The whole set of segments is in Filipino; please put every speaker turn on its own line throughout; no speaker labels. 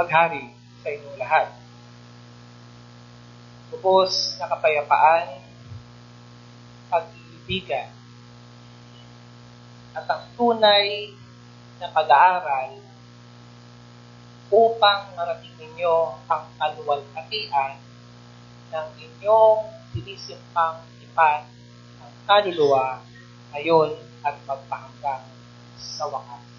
maghari sa inyong lahat. Lubos na kapayapaan, pag-iibigan, at ang tunay na pag-aaral upang marating ninyo ang kaluwalhatian ng inyong sinisimpang ipan ang kaluluwa ngayon at magpahanggang sa wakas.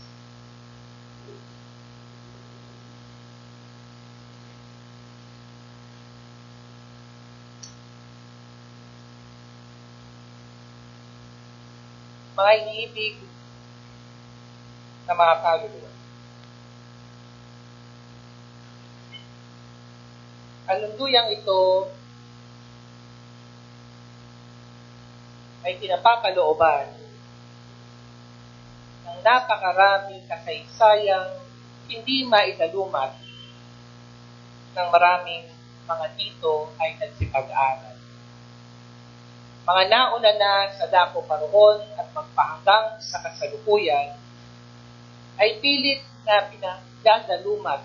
Mga iniibig na mga kaluluwa. Ang lunduyang ito ay pinapakalooban ng napakaraming kasaysayang hindi maidalumat ng maraming mga dito ay nagsipag-aral. Mga nauna na sa dako paroon at magpahanggang sa kasalukuyan ay pilit na pinagdadalumat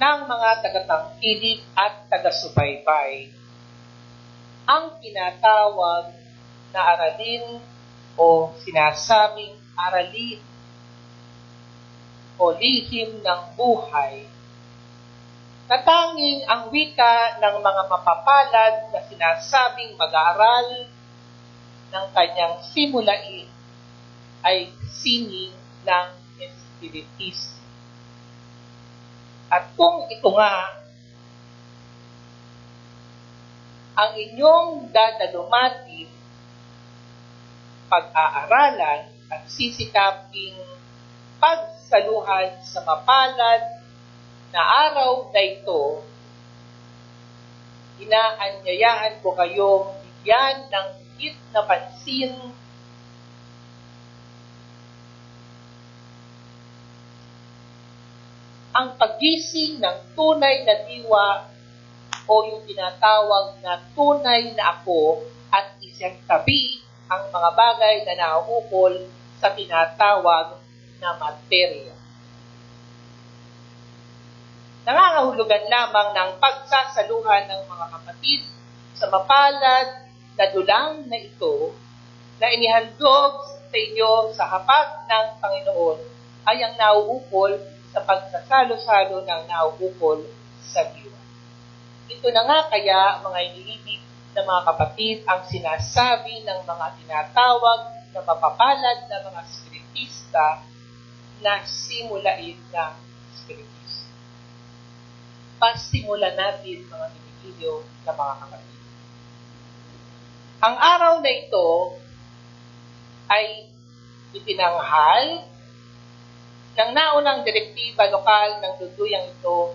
ng mga tagatangkilik at taga-subaybay. Ang tinatawag na aralin o sinasabing aralin o lihim ng buhay na tanging ang wika ng mga mapapalad na sinasabing mag-aaral ng kanyang simulain ay sining ng Espiritismo. At kung ito nga ang inyong dadalumatin, pag-aaralan at sisikaping pagsaluhan sa mapalad na araw na ito, inaanyayahan ko kayong bigyan ng higit na pansin ang pagising ng tunay na diwa o yung tinatawag na tunay na ako at isang tabi ang mga bagay na nauukol sa tinatawag na materya. Nangangahulugan lamang ng pagsasaluhan ng mga kapatid sa mapalad na dulang na ito na inihandog sa inyo sa hapag ng Panginoon ay ang nauukol sa pagsasalo-salo ng nauukol sa diwa. Ito na nga kaya, mga iniibig na mga kapatid, ang sinasabi ng mga tinatawag na mapapalad na mga spiritista na simulain ng spiritismo. Pasimulan natin mga binigilyo na mga kapatid. Ang araw na ito ay ipinanghal ng naunang direktiba lokal ng duduyang ito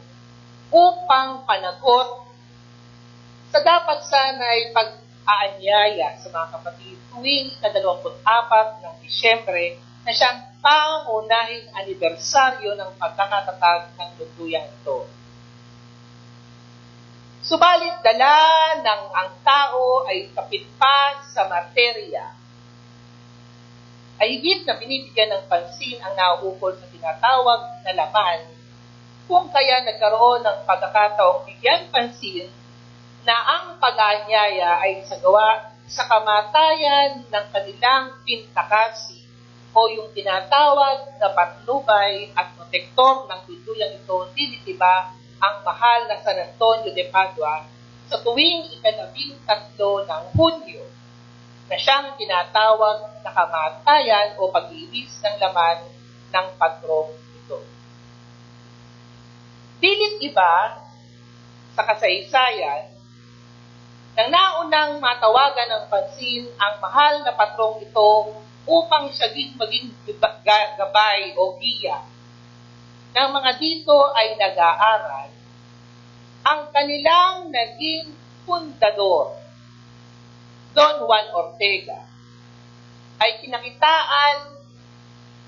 upang panagot sa dapat sana ay pag-aanyaya sa mga kapatid tuwing ka-24 ng Disyembre na siyang pangunahing anibersaryo ng pagkakatatag ng duduyang ito. Subalit dala ng ang tao ay kapit pa sa materya ay higit na binibigyan ng pansin ang nauukol sa tinatawag na laman. Kung kaya nagkaroon ng pagkakataong bigyan pansin na ang pag-aanyaya ay sa gawa sa kamatayan ng kanilang pintakasi o yung tinatawag na patnubay at protektor ng tunduyang ito dinitiba ang mahal na San Antonio de Padua sa tuwing ikalabing tatlo ng Hunyo na siyang tinatawag na kamatayan o pag-iwis ng laman ng patrong ito. Pilit iba sa kasaysayan nang naunang matawagan ng pansin ang mahal na patrong ito upang siya maging gabay o giya ng mga dito ay nag-aaral, ang kanilang naging fundador Don Juan Ortega ay kinakitaan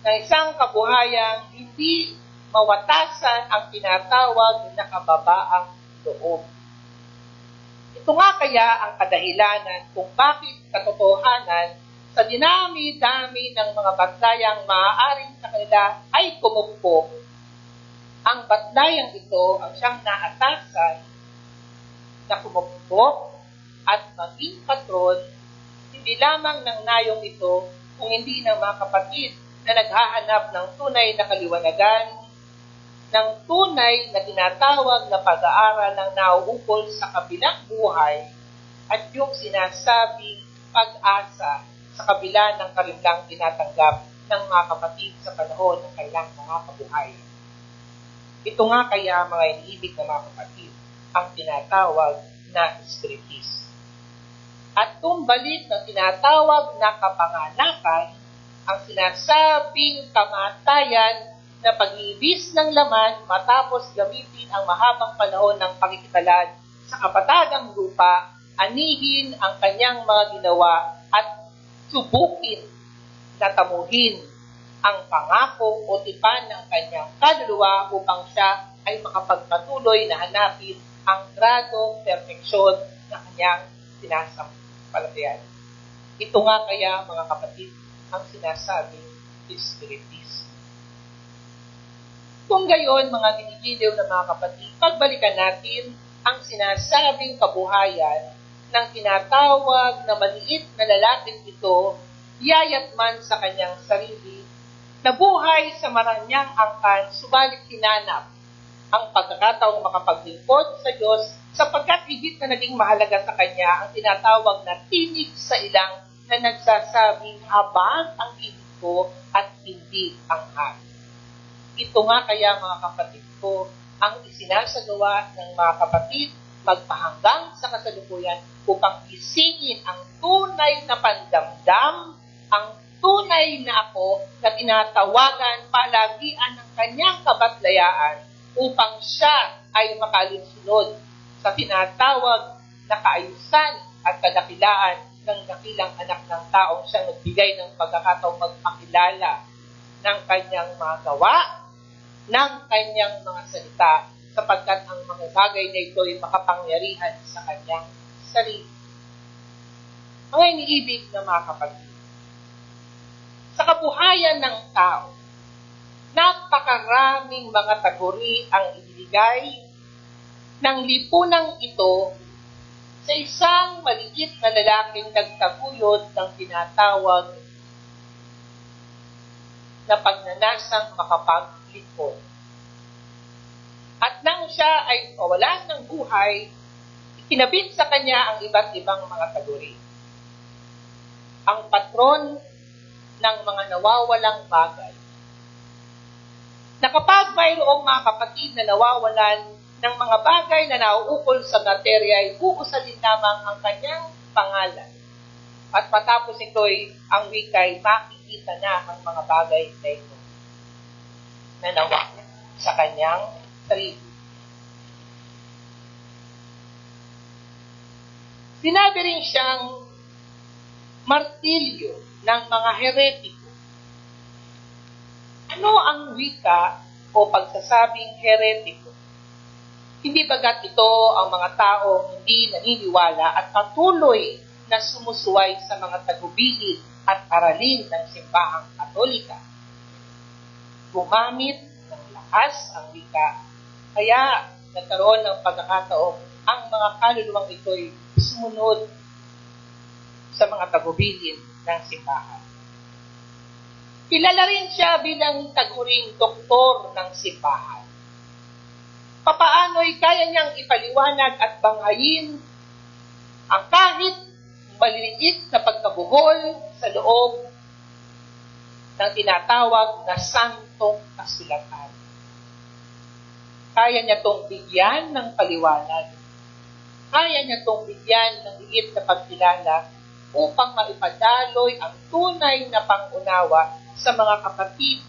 ng isang kabuhayang hindi mawatasan ang tinatawag na kababaang loob. Ito nga kaya ang kadahilanan kung bakit katotohanan sa dinami-dami ng mga batlayang maaaring sa kanila ay kumukpok, ang batlayang ito ang siyang naatasan na kumukpok at maging patron hindi lamang ng nayong ito kung hindi ng mga kapatid na naghahanap ng tunay na kaliwanagan, ng tunay na tinatawag na pag-aaral ng nauukol sa kabilang buhay at yung sinasabing pag-asa sa kabila ng karimlang tinatanggap ng mga kapatid sa panahon ng kailang mga kabuhay. Ito nga kaya mga iniibig ng mga kapatid ang tinatawag na spiritism. At tumbalik ng tinatawag na kapanganakan ang sinasabing kamatayan na pag-ibis ng laman matapos gamitin ang mahabang panahon ng pakikitalad sa kapatagang lupa, anihin ang kanyang mga ginawa at subukin na tamuhin ang pangako o tipan ng kanyang kaluluwa upang siya ay makapagpatuloy na hanapin ang gradong perfeksyon na kanyang sinasampalatayan. Ito nga kaya, mga kapatid, ang sinasabing spiritism. Kung gayon, mga ginigiliw na mga kapatid, pagbalikan natin ang sinasabing kabuhayan ng tinatawag na maliit na lalaking ito, yayatman sa kanyang sarili, nabuhay sa maranyang angkan, subalit hinanap ang pagkakataong makapaglingkod sa Diyos sapagkat higit na naging mahalaga sa kanya ang tinatawag na tinig sa ilang na nagsasabing habang ang ibig ko at hindi ang hari. Ito nga kaya mga kapatid ko ang isinasagawa ng mga kapatid magpahanggang sa kasalukuyan upang isingin ang tunay na pandamdam, ang tunay na ako na tinatawagan palagian ng kanyang kabatlayaan upang siya ay makalinsunod sa tinatawag na kaayusan at kadakilaan ng dakilang anak ng taong siyang nagbigay ng pagkakataong magpakilala ng kanyang mga gawa, ng kanyang mga salita, sapagkat ang mga bagay na ito ay makapangyarihan sa kanyang sarili. Mga iniibig na mga kapatid, sa kabuhayan ng tao, napakaraming mga taguri ang ibigay ng lipunang ito sa isang maliit na lalaking nagtaguyod ng tinatawag na pagnanasang makapaglikod. At nang siya ay mawalan ng buhay, ikinabit sa kanya ang iba't ibang mga taguri. Ang patron ng mga nawawalang bagay na kapag mayroong mga kapatid na nawawalan ng mga bagay na nauukol sa materya ay uusalin lamang ang kanyang pangalan. At matapos ito'y ang wikay, makikita na ang mga bagay na ito na nawa sa kanyang sarili. Sinabi rin siyang martilyo ng mga heretiko ano ang wika o pagsasabing heretiko? Hindi bagat ito ang mga tao hindi naniniwala at patuloy na sumusuway sa mga tagubilin at aralin ng simbahang katolika. Gumamit ng lakas ang wika, kaya nagkaroon ng pagkakataong ang mga kaluluwang ito'y sumunod sa mga tagubilin ng simbahan. Kilala rin siya bilang taguring doktor ng simbahan. Papaano'y kaya niyang ipaliwanag at banghayin ang kahit maliliit na pagkabuhol sa loob ng tinatawag na santong kasulatan. Kaya niya itong bigyan ng paliwanag. Kaya niya itong bigyan ng liit na pagkilala upang maipadaloy ang tunay na pangunawa sa mga kapatid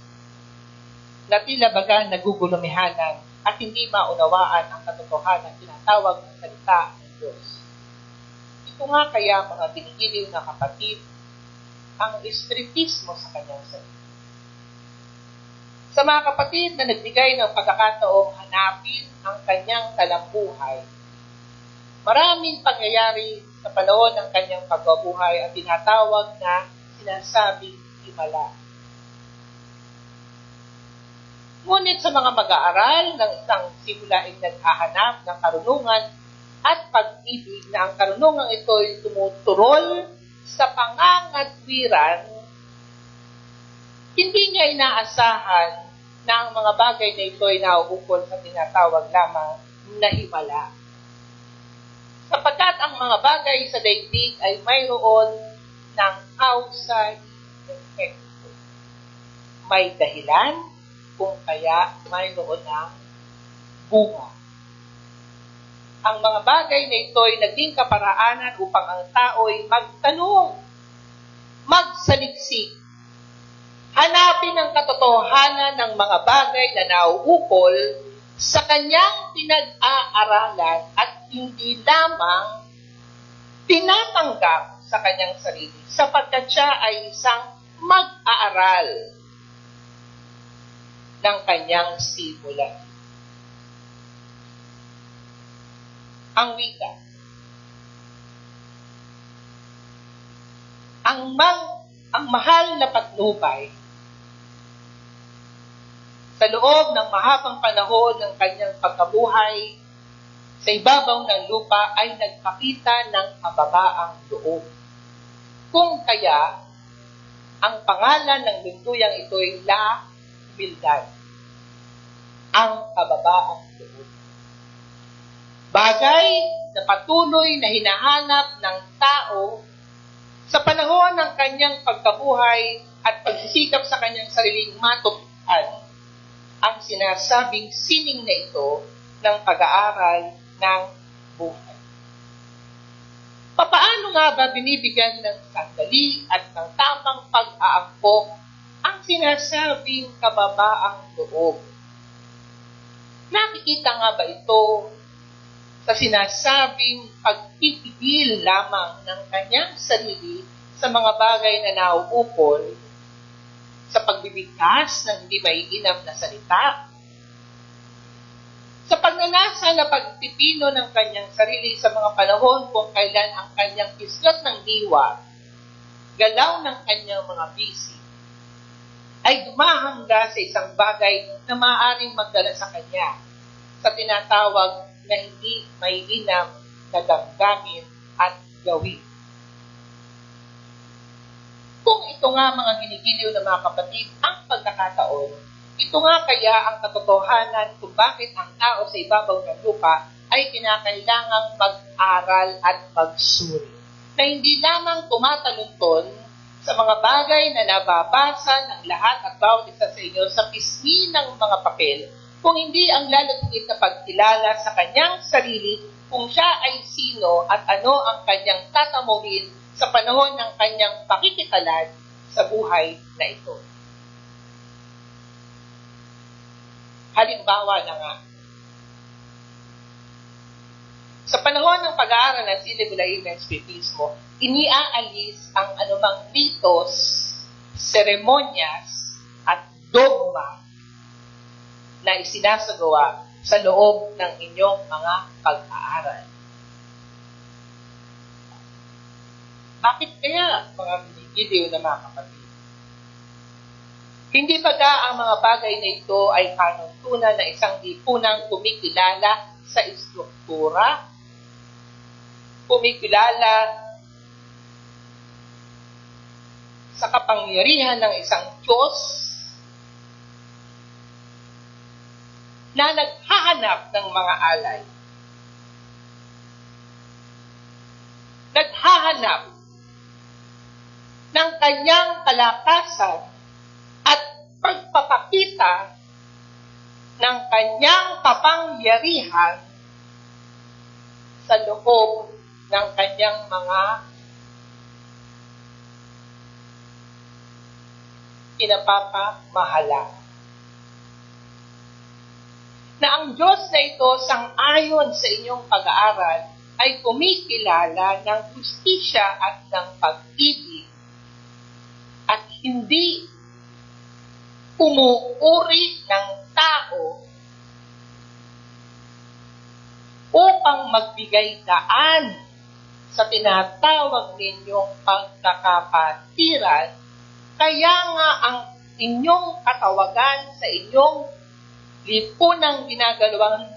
na tila baga nagugulumihanan at hindi maunawaan ang katotohanan tinatawag ng salita ng Diyos. Ito nga kaya mga binigiliw na kapatid ang espiritismo sa kanyang sarili. Sa mga kapatid na nagbigay ng pagkakataong hanapin ang kanyang talambuhay, maraming pangyayari sa panahon ng kanyang pagbabuhay at tinatawag na sinasabing himala. Ngunit sa mga mag-aaral ng isang simula ay naghahanap ng karunungan at pag-ibig na ang karunungan ito ay tumuturol sa pangangatwiran, hindi niya inaasahan na ang mga bagay na ito ay nauukol sa tinatawag lamang na himala. Sapagkat ang mga bagay sa daigdig ay mayroon ng outside effect. May dahilan kung kaya mayroon ng bunga. Ang mga bagay na ito ay naging kaparaanan upang ang tao ay magtanong, magsaliksik, hanapin ang katotohanan ng mga bagay na nauukol sa kanyang pinag-aaralan at hindi lamang tinatanggap sa kanyang sarili sapagkat siya ay isang mag-aaral ng kanyang simulan. Ang wika. Ang mang ang mahal na patnubay sa loob ng mahabang panahon ng kanyang pagkabuhay sa ibabaw ng lupa ay nagpakita ng kababaang loob. Kung kaya, ang pangalan ng lunduyang ito ay La humildad, ang kababaang loob. Bagay na patuloy na hinahanap ng tao sa panahon ng kanyang pagkabuhay at pagsisikap sa kanyang sariling matupad ang sinasabing sining na ito ng pag-aaral ng buhay. Papaano nga ba binibigyan ng sandali at ng tamang pag-aangkop ang sinasabing kababaang loob. Nakikita nga ba ito sa sinasabing pagpipigil lamang ng kanyang sarili sa mga bagay na nauukol sa pagbibigkas ng hindi maiinam na salita, sa pagnanasa na pagpipino ng kanyang sarili sa mga panahon kung kailan ang kanyang kislot ng diwa, galaw ng kanyang mga bisi, ay dumahangga sa isang bagay na maaaring magdala sa kanya sa tinatawag na hindi may inam na damdamin at gawin. Kung ito nga mga ginigiliw na mga kapatid, ang pagkakataon, ito nga kaya ang katotohanan kung bakit ang tao sa ibabaw ng lupa ay kinakailangang mag-aral at magsuri. Na hindi lamang tumatalunton sa mga bagay na nababasa ng lahat at bawat isa sa inyo sa pisngi ng mga papel, kung hindi ang lalagkit na pagkilala sa kanyang sarili kung siya ay sino at ano ang kanyang tatamuhin sa panahon ng kanyang pakikitalad sa buhay na ito. Halimbawa na nga, sa panahon ng pag-aaral ng Silibulaim ng Espiritismo, iniaalis ang anumang mitos, seremonyas, at dogma na isinasagawa sa loob ng inyong mga pag-aaral. Bakit kaya, mga giliw na mga kapatid? Hindi ba da ang mga bagay na ito ay panuntunan na isang lipunang kumikilala sa istruktura kumikilala sa kapangyarihan ng isang Diyos na naghahanap ng mga alay. Naghahanap ng kanyang kalakasan at pagpapakita ng kanyang kapangyarihan sa loob ng kanyang mga pinapapamahala. Na ang Diyos na ito sang-ayon sa inyong pag-aaral ay kumikilala ng justisya at ng pag-ibig hindi umuuri ng tao upang magbigay daan sa tinatawag ninyong pagkakapatiran, kaya nga ang inyong katawagan sa inyong lipunang ginagalawan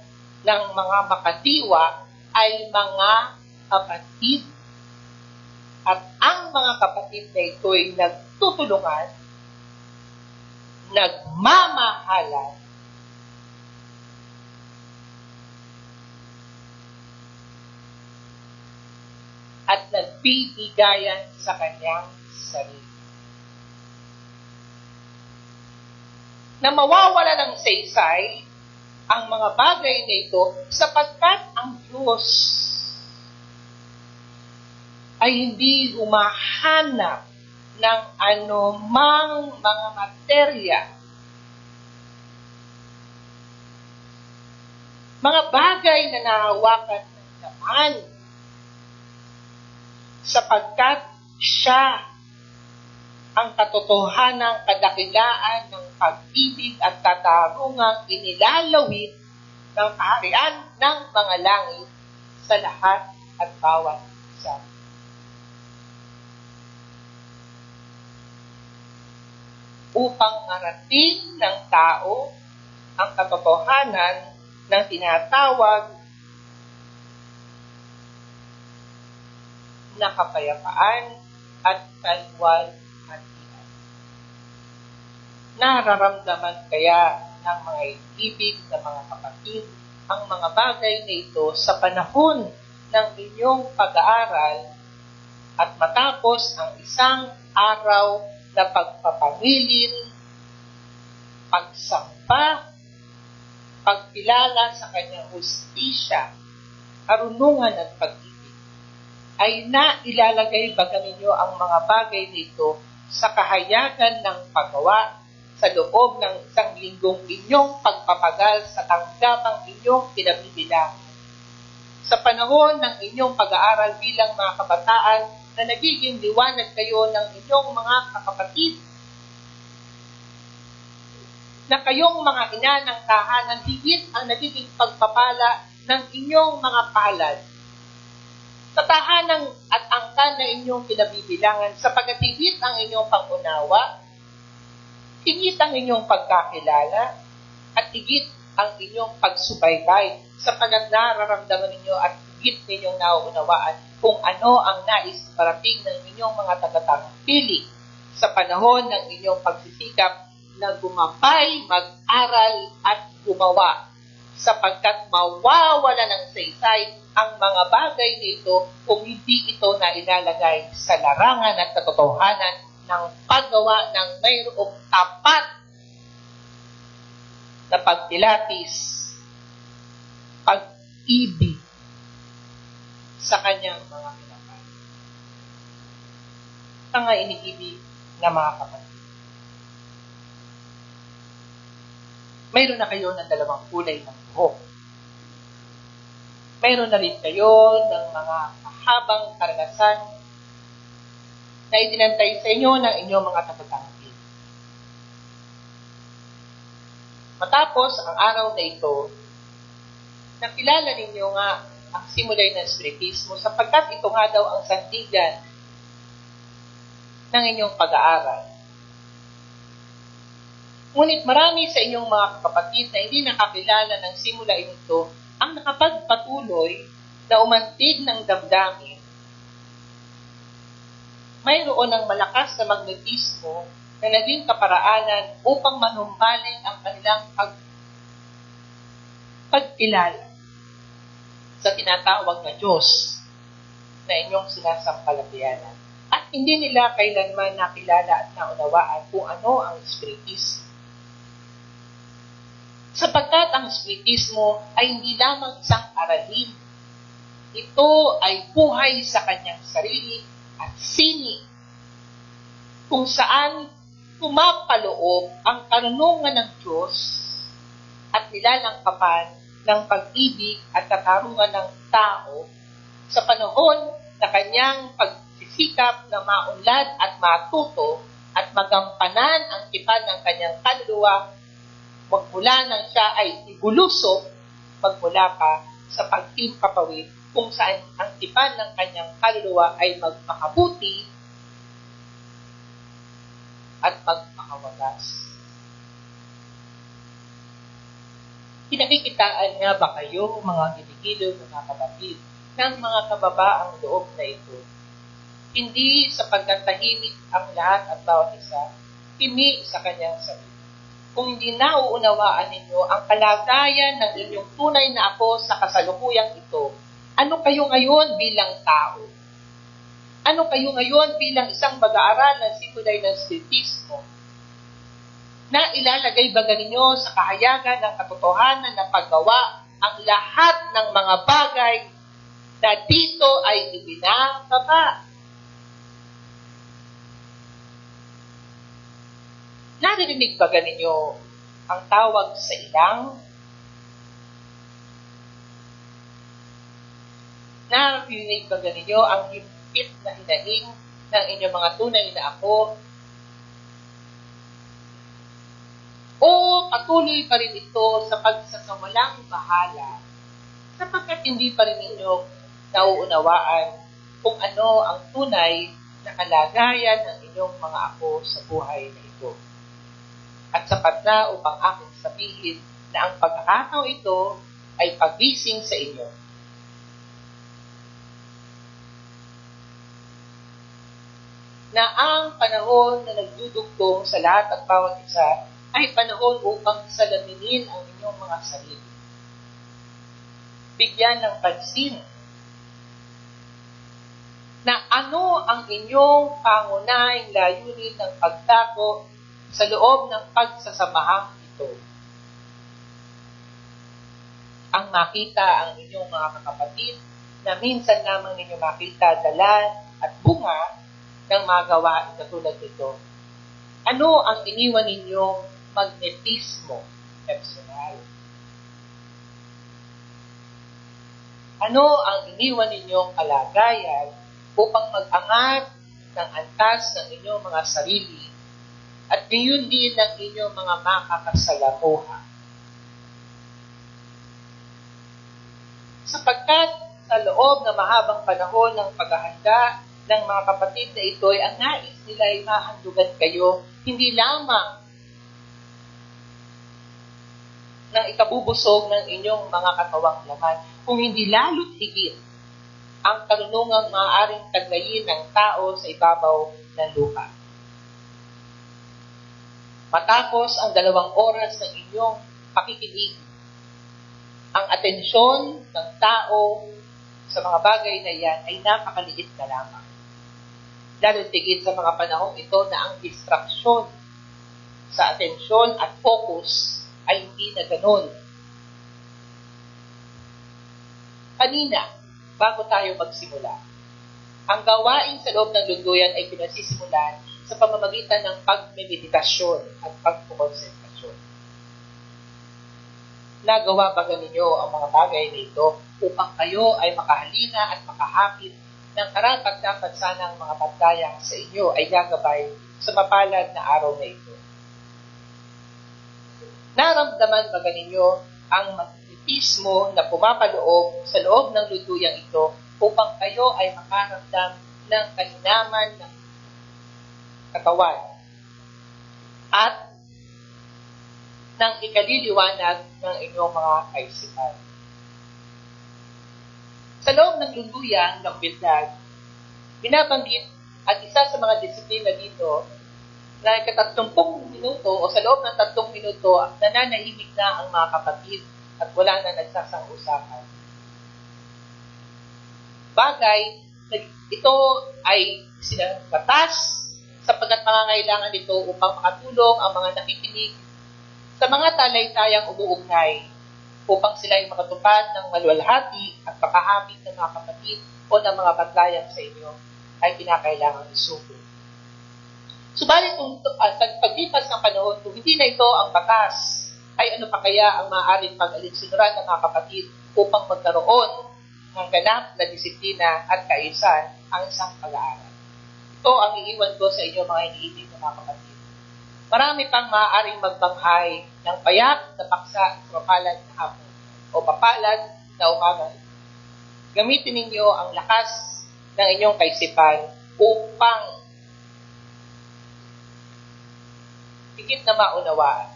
ng mga makadiwa ay mga kapatid. At ang mga kapatid na ito ay nagtutulungan, nagmamahalan, at nagbibigayan sa kanyang sarili. Na mawawala ng saysay ang mga bagay na ito sapagkat ang Diyos ay hindi humahanap ng anumang mga materya mga bagay na nahawakan ng laman sapagkat siya ang katotohanan kadakilaan ng pag-ibig at katarungang inilalawit ng kaharian ng mga langit sa lahat at bawat isa. Upang marating ng tao ang katotohanan ng tinatawag na kapayapaan at kalwalhatian. Nararamdaman kaya ng mga ibig ng mga kapatid ang mga bagay na ito sa panahon ng inyong pag-aaral at matapos ang isang araw na pagpapangilin, pagsamba, pagkilala sa kanyang hustisya, karunungan at pag ay nailalagay baga ninyo ang mga bagay nito sa kahayagan ng paggawa sa loob ng isang linggong inyong pagpapagal sa tanggapang inyong pinabibilang. Sa panahon ng inyong pag-aaral bilang mga kabataan na nagiging liwanag kayo ng inyong mga kakapatid, na kayong mga ina ng tahanan higit ang nagiging pagpapala ng inyong mga palad. Sa tahanang at angkan na inyong kinabibilangan sapagat higit ang inyong pangunawa, higit ang inyong pagkakilala, at higit ang inyong pagsubaybay sapagat nararamdaman ninyo at higit ninyong nauunawaan kung ano ang nais parating ng inyong mga tagatang pili sa panahon ng inyong pagsisikap na gumapay, mag-aral at gumawa sapagkat mawawala ng saysay ang mga bagay nito kung hindi ito na ilalagay sa larangan at katotohanan ng paggawa ng mayroong tapat na pagtilatis, pag-ibig sa kanyang mga. Ito nga iniibig na mga kapatid. Mayroon na kayo ng dalawang kulay ng buhok mayroon na rin kayo ng mga mahabang karanasan na itinantay sa inyo ng inyong mga tatatangki. Matapos ang araw na ito, nakilala ninyo nga ang simulay ng Spiritismo sapagkat ito nga daw ang sandigan ng inyong pag-aaral. Ngunit marami sa inyong mga kapatid na hindi nakakilala ng simula ito ang nakapagpatuloy na umantig ng damdamin, mayroon ng malakas na magnetismo na naging kaparaanan upang manumbaling ang kanilang pag pagkilala sa tinatawag na Diyos na inyong sinasampalatayanan. At hindi nila kailanman nakilala at naunawaan kung ano ang Espiritismo sapagkat ang Espiritismo ay hindi lamang isang aralin. Ito ay buhay sa kanyang sarili at sini kung saan pumapaloob ang karunungan ng Diyos at nilalangkapan ng pag-ibig at katarungan ng tao sa panahon na kanyang pagsisikap na maunlad at matuto at magampanan ang tipan ng kanyang kaluluwa magmula nang siya ay igulusok, magmula ka sa pagtimpapawid kung saan ang tipan ng kanyang kaluluwa ay magmakabuti at magmakawagas. Pinakikitaan nga ba kayo, mga giligilo, mga kapatid, ng mga kababaang loob na ito? Hindi sapagkat tahimik ang lahat at bawat isa, pimi sa kanyang sarili. Kung hindi nauunawaan ninyo ang kalagayan ng inyong tunay na ako sa kasalukuyang ito, ano kayo ngayon bilang tao? Ano kayo ngayon bilang isang mag-aaral ng sikulay ng spiritismo? Na ilalagay ba ninyo sa kahayagan ng katotohanan na paggawa ang lahat ng mga bagay na dito ay ibinababa? Naririnig ba ninyo ang tawag sa ilang? Naririnig ba ninyo ang hipit na hinaing ng inyong mga tunay na ako? O patuloy pa rin ito sa pagsasawalang bahala sapagkat hindi pa rin ninyo nauunawaan kung ano ang tunay na kalagayan ng inyong mga ako sa buhay na ito at sapat na upang aking sabihin na ang pagkakataon ito ay pagising sa inyo. Na ang panahon na nagdudugtong sa lahat at bawat isa ay panahon upang salaminin ang inyong mga sarili. Bigyan ng pansin na ano ang inyong pangunahing layunin ng pagtako sa loob ng pagsasamahang ito. Ang makita ang inyong mga kakapatid na minsan lamang ninyo makita dalan at bunga ng mga gawain katulad nito. Ano ang iniwan ninyong magnetismo personal? Ano ang iniwan ninyong kalagayan upang mag-angat ng antas ng inyong mga sarili at gayon din ang inyong mga makakasalamuha. Sapagkat sa loob ng mahabang panahon ng paghahanda ng mga kapatid na ito ay ang nais nila ay mahandugan kayo, hindi lamang ng ikabubusog ng inyong mga katawang laman, kung hindi lalo't higit ang karunungang maaaring taglayin ng tao sa ibabaw ng lupa. Matapos ang dalawang oras ng inyong pakikinig, ang atensyon ng tao sa mga bagay na yan ay napakaliit na lamang. Lalo tigit sa mga panahong ito na ang distraksyon sa atensyon at focus ay hindi na ganun. Kanina, bago tayo magsimula, ang gawain sa loob ng lunduyan ay pinasisimulan sa pamamagitan ng pagmemeditasyon at pagkukonsentrasyon. Nagawa ba ninyo ang mga bagay na ito upang kayo ay makahalina at makahapit ng karapat dapat sanang mga pagdayang sa inyo ay gagabay sa mapalad na araw na ito. Naramdaman ba ninyo ang magnetismo na pumapaloob sa loob ng luduyang ito upang kayo ay makaramdam ng kahinaman ng katawan at ng ikaliliwanag ng inyong mga kaisipan. Sa loob ng luluyan ng Bildad, binabanggit at isa sa mga disiplina dito na ikatatlongpong minuto o sa loob ng tatlong minuto nananahimik na ang mga kapatid at wala na nagsasang-usapan. Bagay, ito ay sinabatas sapagkat mangangailangan nito upang makatulong ang mga nakikinig sa mga talaystayang umuugnay upang sila ay makatupad ng maluwalhati at pakahamit ng mga kapatid o ng mga batlayan sa inyo ay kinakailangan isuko. Subalit kung uh, paglipas ng panahon, kung hindi na ito ang batas, ay ano pa kaya ang maaaring pag-alinsinuran ng mga kapatid upang magkaroon ng ganap na disiplina at kaisan ang isang pag-aaral. Ito ang iiwan ko sa inyo mga iniibig na mga kapatid. Marami pang maaaring magbanghay ng payak na paksa sa mapalad na hapon o mapalad na umaga. Gamitin ninyo ang lakas ng inyong kaisipan upang higit na maunawaan.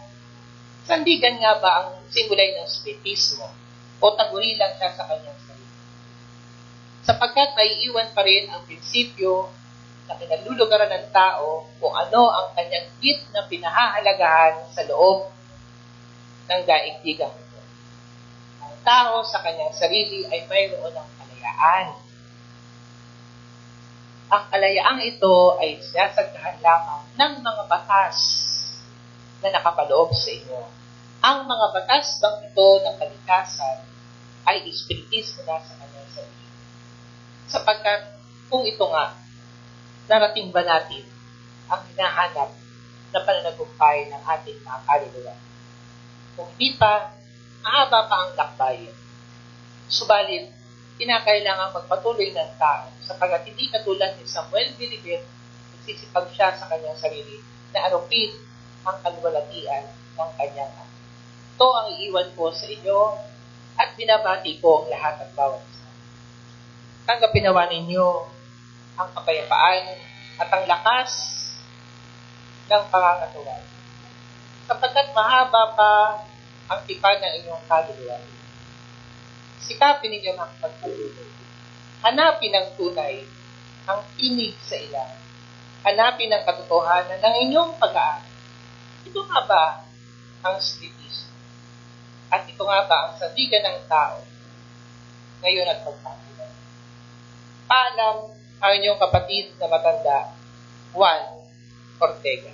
Sandigan nga ba ang simulay ng spiritismo o taguri lang siya sa kanyang sarili? Sapagkat may iwan pa rin ang prinsipyo na kinalulugaran ng tao kung ano ang kanyang git na pinahahalagahan sa loob ng daigdigang. Ang tao sa kanyang sarili ay mayroon ng kalayaan. Ang kalayaang ito ay sinasagdahan lamang ng mga batas na nakapaloob sa inyo. Ang mga batas bang ito ng kalikasan ay espiritismo na sa kanyang sarili. Sapagkat kung ito nga, narating ba natin ang hinahanap na pananagumpay ng ating mga kaluluwa? Kung hindi pa, mahaba pa ang lakbayin. Subalit, kinakailangan magpatuloy ng tao sapagkat hindi katulad ni Samuel Bilibet, nagsisipag siya sa kanyang sarili na arupin ang kalwalatian ng kanyang ama. Ito ang iiwan ko sa inyo at binabati ko ang lahat at bawat isa. Tanggapin nawa ninyo ang kapayapaan at ang lakas ng pangangatuwa. Sapagkat mahaba pa ang tipan ng inyong kaluluwa. Sikapin ninyo ang pagpatuloy. Hanapin ang tunay, ang tinig sa ilang. Hanapin ang katotohanan ng inyong pag-aaral ito nga ba ang sleepist? At ito nga ba ang sandigan ng tao ngayon at magpapunan? Paalam ang inyong kapatid na matanda, Juan Ortega.